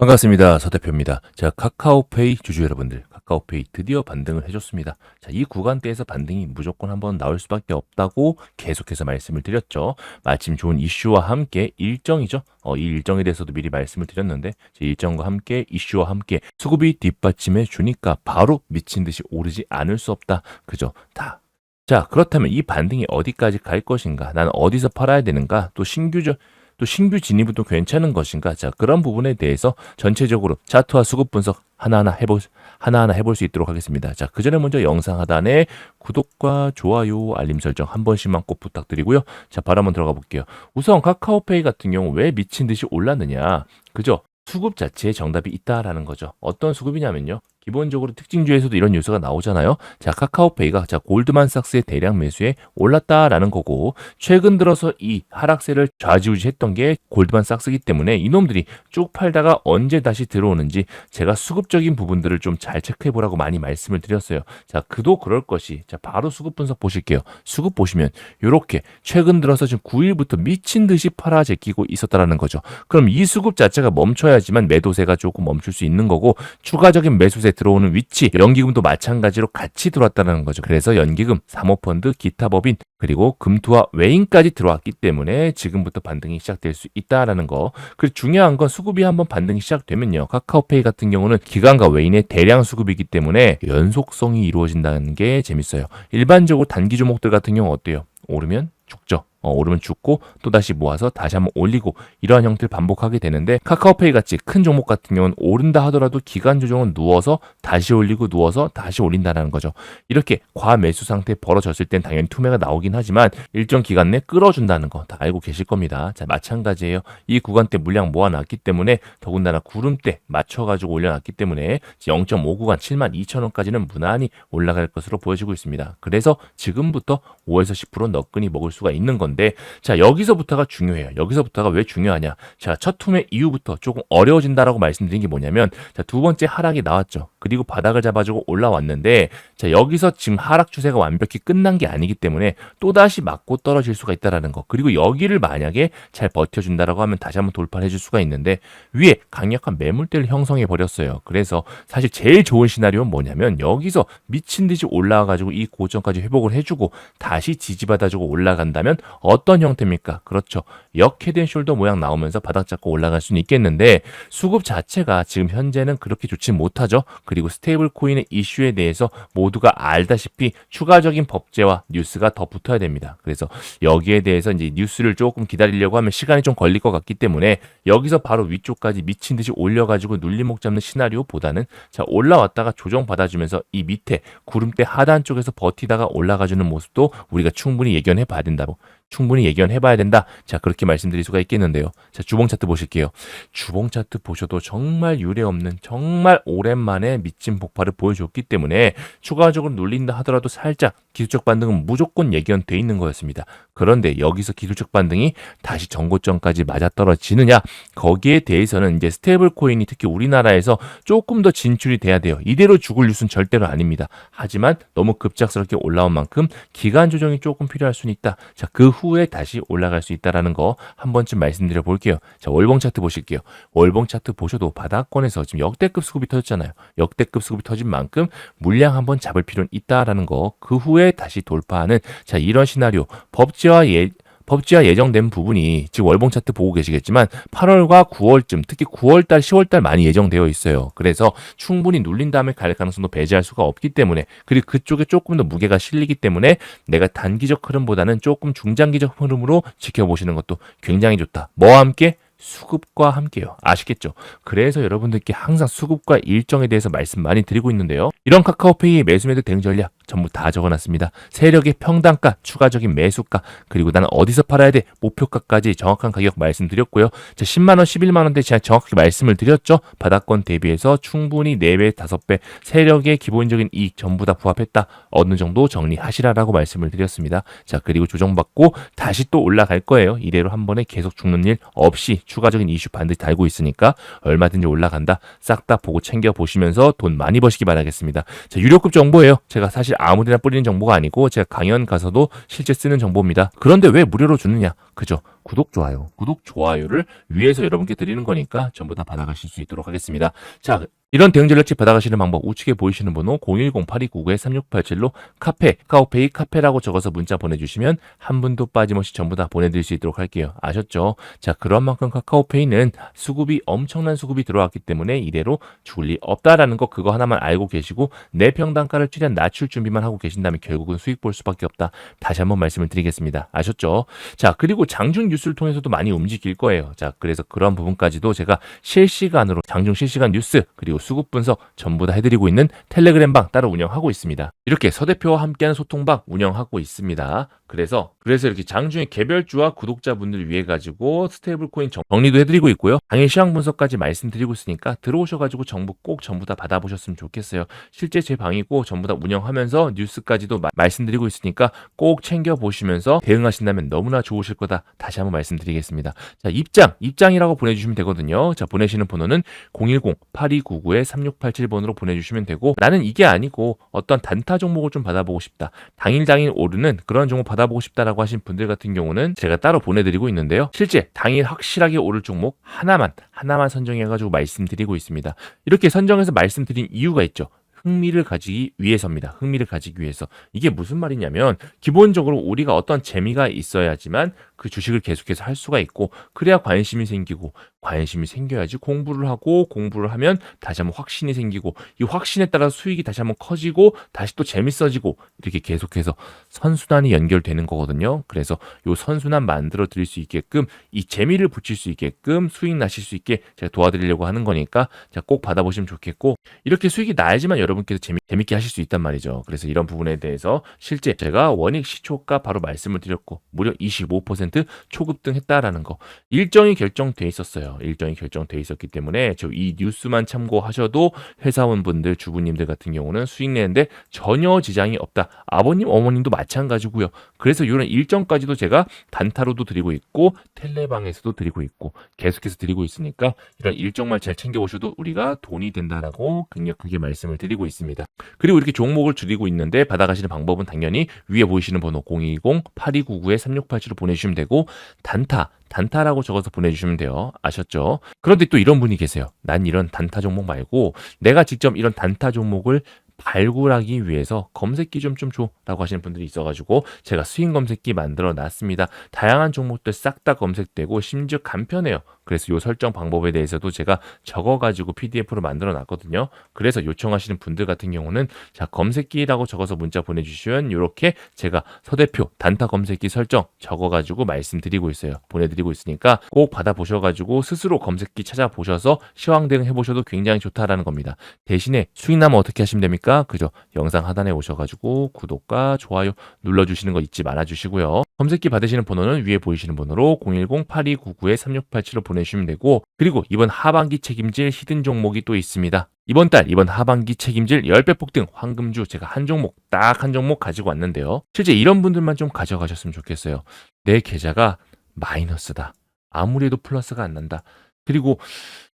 반갑습니다. 서 대표입니다. 자, 카카오페이 주주 여러분들, 카카오페이 드디어 반등을 해줬습니다. 자, 이 구간대에서 반등이 무조건 한번 나올 수밖에 없다고 계속해서 말씀을 드렸죠. 마침 좋은 이슈와 함께 일정이죠. 어, 이 일정에 대해서도 미리 말씀을 드렸는데, 제 일정과 함께 이슈와 함께 수급이 뒷받침해 주니까 바로 미친 듯이 오르지 않을 수 없다. 그죠? 다. 자, 그렇다면 이 반등이 어디까지 갈 것인가? 난 어디서 팔아야 되는가? 또 신규적 또 신규 진입은 또 괜찮은 것인가? 자, 그런 부분에 대해서 전체적으로 차트와 수급 분석 하나하나 해볼, 하나하나 해볼 수 있도록 하겠습니다. 자, 그 전에 먼저 영상 하단에 구독과 좋아요, 알림 설정 한 번씩만 꼭 부탁드리고요. 자, 바로 한번 들어가 볼게요. 우선 카카오페이 같은 경우 왜 미친 듯이 올랐느냐? 그죠? 수급 자체에 정답이 있다라는 거죠. 어떤 수급이냐면요. 기본적으로 특징주에서도 이런 요소가 나오잖아요. 자, 카카오페이가 자, 골드만삭스의 대량 매수에 올랐다라는 거고 최근 들어서 이 하락세를 좌지우지했던 게 골드만삭스이기 때문에 이놈들이 쭉 팔다가 언제 다시 들어오는지 제가 수급적인 부분들을 좀 잘 체크해 보라고 많이 말씀을 드렸어요. 자, 그도 그럴 것이. 자, 바로 수급 분석 보실게요. 수급 보시면 요렇게 최근 들어서 지금 9일부터 미친 듯이 팔아 제끼고 있었다라는 거죠. 그럼 이 수급 자체가 멈춰야지만 매도세가 조금 멈출 수 있는 거고 추가적인 매수세 들어오는 위치, 연기금도 마찬가지로 같이 들어왔다는 거죠. 그래서 연기금, 사모펀드, 기타 법인, 그리고 금투와 외인까지 들어왔기 때문에 지금부터 반등이 시작될 수 있다라는 거. 그리고 중요한 건 수급이 한번 반등이 시작되면요. 카카오페이 같은 경우는 기관과 외인의 대량 수급이기 때문에 연속성이 이루어진다는 게 재밌어요. 일반적으로 단기 종목들 같은 경우 어때요? 오르면 죽죠. 어, 오르면 죽고 또 다시 모아서 다시 한번 올리고 이러한 형태를 반복하게 되는데 카카오페이 같이 큰 종목 같은 경우는 오른다 하더라도 기간 조정은 누워서 다시 올리고 누워서 다시 올린다는 거죠. 이렇게 과매수 상태 벌어졌을 땐 당연히 투매가 나오긴 하지만 일정 기간 내 끌어준다는 거 다 알고 계실 겁니다. 자 마찬가지예요. 이 구간대 물량 모아놨기 때문에 더군다나 구름대 맞춰가지고 올려놨기 때문에 0.5 구간 7만 2천 원까지는 무난히 올라갈 것으로 보여지고 있습니다. 그래서 지금부터 5에서 10% 너끈히 먹을 수가 있는 건데 건데 자 여기서부터가 중요해요. 여기서부터가 왜 중요하냐? 자첫 투매 이후부터 조금 어려워진다라고 말씀드린 게 뭐냐면 자두 번째 하락이 나왔죠. 그리고 바닥을 잡아주고 올라왔는데 자 여기서 지금 하락 추세가 완벽히 끝난 게 아니기 때문에 또 다시 맞고 떨어질 수가 있다라는 거. 그리고 여기를 만약에 잘 버텨준다라고 하면 다시 한번 돌파를 해줄 수가 있는데 위에 강력한 매물대를 형성해 버렸어요. 그래서 사실 제일 좋은 시나리오는 뭐냐면 여기서 미친 듯이 올라와가지고 이 고점까지 회복을 해주고 다시 지지받아주고 올라간다면 어떤 형태입니까? 그렇죠. 역헤드앤 숄더 모양 나오면서 바닥 잡고 올라갈 수는 있겠는데 수급 자체가 지금 현재는 그렇게 좋지 못하죠. 그리고 스테이블 코인의 이슈에 대해서 모두가 알다시피 추가적인 법제와 뉴스가 더 붙어야 됩니다. 그래서 여기에 대해서 이제 뉴스를 조금 기다리려고 하면 시간이 좀 걸릴 것 같기 때문에 여기서 바로 위쪽까지 미친 듯이 올려가지고 눌림목 잡는 시나리오보다는 자 올라왔다가 조정 받아주면서 이 밑에 구름대 하단 쪽에서 버티다가 올라가주는 모습도 우리가 충분히 예견해 봐야 된다고 충분히 예견해 봐야 된다. 자, 그렇게 말씀드릴 수가 있겠는데요. 자, 주봉 차트 보실게요. 주봉 차트 보셔도 정말 유례 없는 정말 오랜만에 미친 폭발을 보여줬기 때문에 추가적으로 눌린다 하더라도 살짝 기술적 반등은 무조건 예견돼 있는 거였습니다. 그런데 여기서 기술적 반등이 다시 전고점까지 맞아떨어지느냐? 거기에 대해서는 이제 스테이블 코인이 특히 우리나라에서 조금 더 진출이 돼야 돼요. 이대로 죽을 뉴스는 절대로 아닙니다. 하지만 너무 급작스럽게 올라온 만큼 기간 조정이 조금 필요할 수는 있다. 자, 그 후에 다시 올라갈 수 있다라는 거 한 번쯤 말씀드려 볼게요. 자, 월봉 차트 보실게요. 월봉 차트 보셔도 바닥권에서 지금 역대급 수급이 터졌잖아요. 역대급 수급이 터진 만큼 물량 한번 잡을 필요는 있다라는 거. 그 후에 다시 돌파하는 자, 이런 시나리오. 법제와 예 법제화 예정된 부분이 지금 월봉 차트 보고 계시겠지만 8월과 9월쯤 특히 9월달, 10월달 많이 예정되어 있어요. 그래서 충분히 눌린 다음에 갈 가능성도 배제할 수가 없기 때문에 그리고 그쪽에 조금 더 무게가 실리기 때문에 내가 단기적 흐름보다는 조금 중장기적 흐름으로 지켜보시는 것도 굉장히 좋다. 뭐와 함께 수급과 함께요. 아시겠죠? 그래서 여러분들께 항상 수급과 일정에 대해서 말씀 많이 드리고 있는데요. 이런 카카오페이 매수매도 대응 전략 전부 다 적어놨습니다. 세력의 평단가, 추가적인 매수가, 그리고 나는 어디서 팔아야 돼, 목표가까지 정확한 가격 말씀드렸고요. 자, 10만원, 11만원대 제가 정확하게 말씀을 드렸죠. 바닥권 대비해서 충분히 4배, 5배, 세력의 기본적인 이익 전부 다 부합했다. 어느 정도 정리하시라라고 말씀을 드렸습니다. 자, 그리고 조정받고 다시 또 올라갈 거예요. 이대로 한 번에 계속 죽는 일 없이 추가적인 이슈 반드시 달고 있으니까 얼마든지 올라간다. 싹 다 보고 챙겨 보시면서 돈 많이 버시기 바라겠습니다. 자, 유료급 정보예요. 제가 사실 아무데나 뿌리는 정보가 아니고 제가 강연 가서도 실제 쓰는 정보입니다. 그런데 왜 무료로 주느냐? 그죠? 구독, 좋아요. 구독, 좋아요를 위해서 여러분께 드리는 거니까 전부 다 받아가실 수 있도록 하겠습니다. 자, 이런 대응 전략집 받아가시는 방법 우측에 보이시는 번호 010-8299-3687로 카페, 카오페이 카페라고 적어서 문자 보내주시면 한 분도 빠짐없이 전부 다 보내드릴 수 있도록 할게요. 아셨죠? 자, 그런 만큼 카카오페이는 수급이 엄청난 수급이 들어왔기 때문에 이대로 죽을 리 없다라는 거 그거 하나만 알고 계시고 내 평단가를 최대한 낮출 준비만 하고 계신다면 결국은 수익 볼 수밖에 없다. 다시 한번 말씀을 드리겠습니다. 아셨죠? 자, 그리고 장중 뉴스를 통해서도 많이 움직일 거예요. 자, 그래서 그런 부분까지도 제가 실시간으로 장중 실시간 뉴스 그리고 수급 분석 전부 다 해드리고 있는 텔레그램방 따로 운영하고 있습니다. 이렇게 서 대표와 함께하는 소통방 운영하고 있습니다. 그래서 그래서 이렇게 장중에 개별주와 구독자분들 위해 가지고 스테이블 코인 정리도 해드리고 있고요. 당일 시황 분석까지 말씀드리고 있으니까 들어오셔가지고 정보 꼭 전부 다 받아보셨으면 좋겠어요. 실제 제 방이고 전부 다 운영하면서 뉴스까지도 마- 말씀드리고 있으니까 꼭 챙겨 보시면서 대응하신다면 너무나 좋으실 거다. 다시 한번 말씀드리겠습니다. 자 입장 입장이라고 보내주시면 되거든요. 자 보내시는 번호는 010-8299-3687번으로 보내주시면 되고 나는 이게 아니고 어떤 단타 종목을 좀 받아보고 싶다. 당일 당일 오르는 그런 종목 받아 보고 싶다라고 하신 분들 같은 경우는 제가 따로 보내드리고 있는데요. 실제 당일 확실하게 오를 종목 하나만 하나만 선정해가지고 말씀드리고 있습니다. 이렇게 선정해서 말씀드린 이유가 있죠. 흥미를 가지기 위해서입니다. 흥미를 가지기 위해서. 이게 무슨 말이냐면 기본적으로 우리가 어떤 재미가 있어야지만 그 주식을 계속해서 할 수가 있고 그래야 관심이 생기고 관심이 생겨야지 공부를 하고 공부를 하면 다시 한번 확신이 생기고 이 확신에 따라 수익이 다시 한번 커지고 다시 또 재밌어지고 이렇게 계속해서 선순환이 연결되는 거거든요. 그래서 요 선순환 만들어 드릴 수 있게끔 이 재미를 붙일 수 있게끔 수익 나실 수 있게 제가 도와드리려고 하는 거니까 자, 꼭 받아보시면 좋겠고 이렇게 수익이 나야지만 여러분 께서 재미, 재밌게 하실 수 있단 말이죠. 그래서 이런 부분에 대해서 실제 제가 원익 시초가 바로 말씀을 드렸고 무려 25% 초급등했다라는 거 일정이 결정돼 있었어요. 일정이 결정돼 있었기 때문에 저 이 뉴스만 참고하셔도 회사원분들 주부님들 같은 경우는 수익 내는데 전혀 지장이 없다. 아버님 어머님도 마찬가지고요. 그래서 이런 일정까지도 제가 단타로도 드리고 있고 텔레방에서도 드리고 있고 계속해서 드리고 있으니까 이런 일정만 잘 챙겨오셔도 우리가 돈이 된다라고 강력하게 말씀을 드리고 있습니다. 그리고 이렇게 종목을 줄이고 있는데 받아가시는 방법은 당연히 위에 보이시는 번호 020-8299-3687로 보내주시면 되고 단타 단타라고 적어서 보내주시면 돼요. 아셨죠? 그런데 또 이런 분이 계세요. 난 이런 단타 종목 말고 내가 직접 이런 단타 종목을 발굴하기 위해서 검색기 좀 좀 줘라고 하시는 분들이 있어가지고 제가 수익 검색기 만들어 놨습니다. 다양한 종목들 싹 다 검색되고 심지어 간편해요. 그래서 요 설정 방법에 대해서도 제가 적어가지고 PDF로 만들어 놨거든요. 그래서 요청하시는 분들 같은 경우는 자 검색기라고 적어서 문자 보내주시면 이렇게 제가 서대표 단타 검색기 설정 적어가지고 말씀드리고 있어요. 보내드리고 있으니까 꼭 받아보셔가지고 스스로 검색기 찾아보셔서 시황 대응 해보셔도 굉장히 좋다라는 겁니다. 대신에 수익 나면 어떻게 하시면 됩니까? 그죠? 영상 하단에 오셔가지고 구독과 좋아요 눌러주시는 거 잊지 말아주시고요. 검색기 받으시는 번호는 위에 보이시는 번호로 010-8299-3687로 보내 주시면 되고 그리고 이번 하반기 책임질 히든 종목이 또 있습니다. 이번 달 이번 하반기 책임질 10배 폭등 황금주 제가 한 종목 딱 한 종목 가지고 왔는데요. 실제 이런 분들만 좀 가져가셨으면 좋겠어요. 내 계좌가 마이너스다. 아무리 해도 플러스가 안 난다. 그리고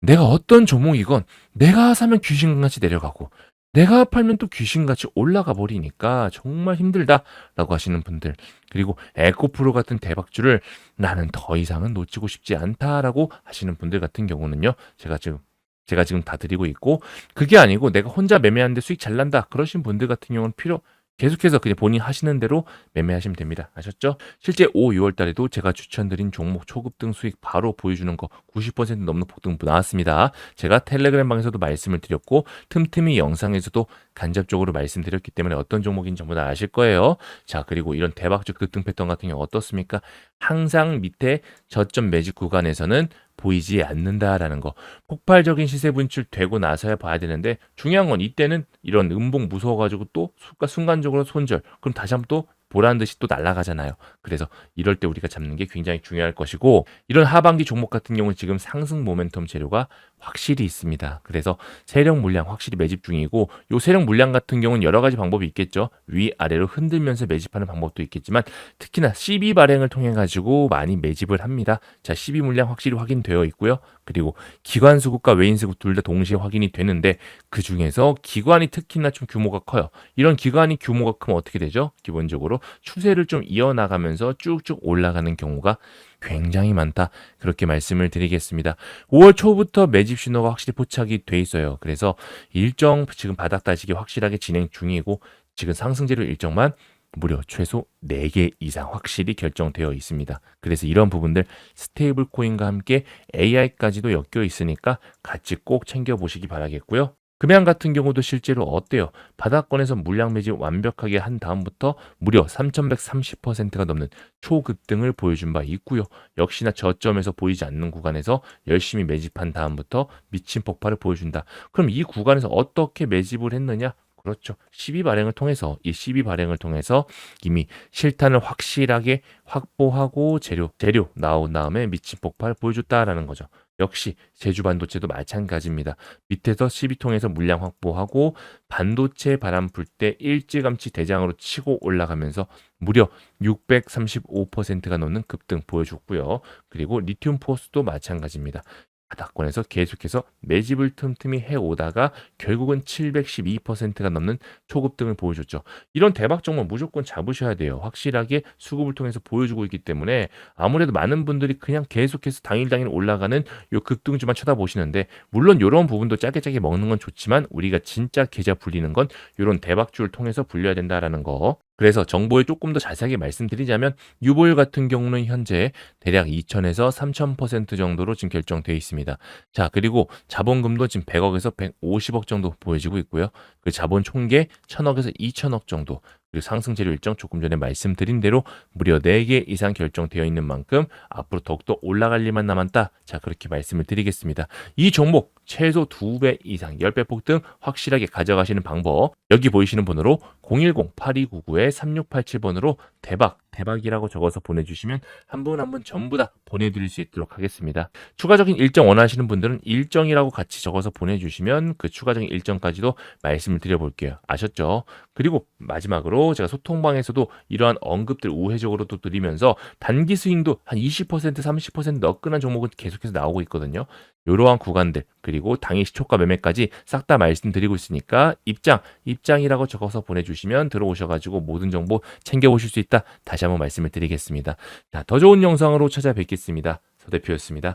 내가 어떤 종목이건 내가 사면 귀신같이 내려가고 내가 팔면 또 귀신같이 올라가 버리니까 정말 힘들다라고 하시는 분들 그리고 에코프로 같은 대박주를 나는 더 이상은 놓치고 싶지 않다라고 하시는 분들 같은 경우는요 제가 지금 제가 지금 다 드리고 있고 그게 아니고 내가 혼자 매매하는데 수익 잘 난다 그러신 분들 같은 경우는 필요 계속해서 그냥 본인 하시는 대로 매매하시면 됩니다. 아셨죠? 실제 5, 6월 달에도 제가 추천드린 종목 초급 등 수익 바로 보여주는 거 90% 넘는 폭등 나왔습니다. 제가 텔레그램 방에서도 말씀을 드렸고 틈틈이 영상에서도 간접적으로 말씀드렸기 때문에 어떤 종목인지 전부 다 아실 거예요. 자, 그리고 이런 대박적 급등 패턴 같은 경우 어떻습니까? 항상 밑에 저점 매직 구간에서는 보이지 않는다라는 거. 폭발적인 시세 분출되고 나서야 봐야 되는데 중요한 건 이때는 이런 음봉 무서워가지고 또 순간- 순간적으로 손절. 그럼 다시 한번 또 보란 듯이 또 날아가잖아요. 그래서 이럴 때 우리가 잡는 게 굉장히 중요할 것이고 이런 하반기 종목 같은 경우는 지금 상승 모멘텀 재료가 확실히 있습니다. 그래서 세력 물량 확실히 매집 중이고 요 세력 물량 같은 경우는 여러 가지 방법이 있겠죠. 위 아래로 흔들면서 매집하는 방법도 있겠지만 특히나 12 발행을 통해 가지고 많이 매집을 합니다. 자, 12 물량 확실히 확인되어 있고요. 그리고 기관 수급과 외인 수급 둘 다 동시에 확인이 되는데 그 중에서 기관이 특히나 좀 규모가 커요. 이런 기관이 규모가 크면 어떻게 되죠? 기본적으로 추세를 좀 이어나가면서 쭉쭉 올라가는 경우가 굉장히 많다. 그렇게 말씀을 드리겠습니다. 5월 초부터 매집 신호가 확실히 포착이 돼 있어요. 그래서 일정 지금 바닥 다지기 확실하게 진행 중이고 지금 상승 재료 일정만 무려 최소 4개 이상 확실히 결정되어 있습니다. 그래서 이런 부분들 스테이블 코인과 함께 AI까지도 엮여 있으니까 같이 꼭 챙겨 보시기 바라겠고요. 금양 같은 경우도 실제로 어때요? 바닥권에서 물량 매집 완벽하게 한 다음부터 무려 3130%가 넘는 초급등을 보여준 바 있고요. 역시나 저점에서 보이지 않는 구간에서 열심히 매집한 다음부터 미친 폭발을 보여준다. 그럼 이 구간에서 어떻게 매집을 했느냐? 그렇죠. 12 발행을 통해서 이12 발행을 통해서 이미 실탄을 확실하게 확보하고 재료 재료 나온 다음에 미친 폭발을 보여줬다라는 거죠. 역시 제주 반도체도 마찬가지입니다. 밑에서 12통에서 물량 확보하고 반도체 바람 불 때 일찌감치 대장으로 치고 올라가면서 무려 635%가 넘는 급등 보여줬고요. 그리고 리튬 포스도 마찬가지입니다. 바닥권에서 계속해서 매집을 틈틈이 해오다가 결국은 712%가 넘는 초급 등을 보여줬죠. 이런 대박 종목 무조건 잡으셔야 돼요. 확실하게 수급을 통해서 보여주고 있기 때문에 아무래도 많은 분들이 그냥 계속해서 당일 당일 올라가는 요 급등주만 쳐다보시는데 물론 이런 부분도 짧게 짧게 먹는 건 좋지만 우리가 진짜 계좌 불리는 건 이런 대박주를 통해서 불려야 된다라는 거. 그래서 정보에 조금 더 자세하게 말씀드리자면 유보율 같은 경우는 현재 대략 2천에서 3,000% 정도로 지금 결정되어 있습니다. 자, 그리고 자본금도 지금 100억에서 150억 정도 보여지고 있고요. 그 자본 총계 1,000억에서 2,000억 정도. 상승 재료 일정 조금 전에 말씀드린 대로 무려 4개 이상 결정되어 있는 만큼 앞으로 더욱더 올라갈 일만 남았다. 자, 그렇게 말씀을 드리겠습니다. 이 종목 최소 2배 이상 10배 폭등 확실하게 가져가시는 방법 여기 보이시는 번호로 010-8299-3687번으로 대박 대박이라고 적어서 보내주시면 한 분 한 분 전부 다 보내드릴 수 있도록 하겠습니다. 추가적인 일정 원하시는 분들은 일정이라고 같이 적어서 보내주시면 그 추가적인 일정까지도 말씀을 드려볼게요. 아셨죠? 그리고 마지막으로 제가 소통방에서도 이러한 언급들 우회적으로도 드리면서 단기 스윙도 한 20% 30% 너끈한 종목은 계속해서 나오고 있거든요. 이러한 구간들 그리고 당일 시초가 매매까지 싹 다 말씀드리고 있으니까 입장 입장이라고 적어서 보내주시면 들어오셔가지고 모든 정보 챙겨보실 수 있다 다시 한번 말씀을 드리겠습니다. 자, 더 좋은 영상으로 찾아뵙겠습니다. 서 대표였습니다.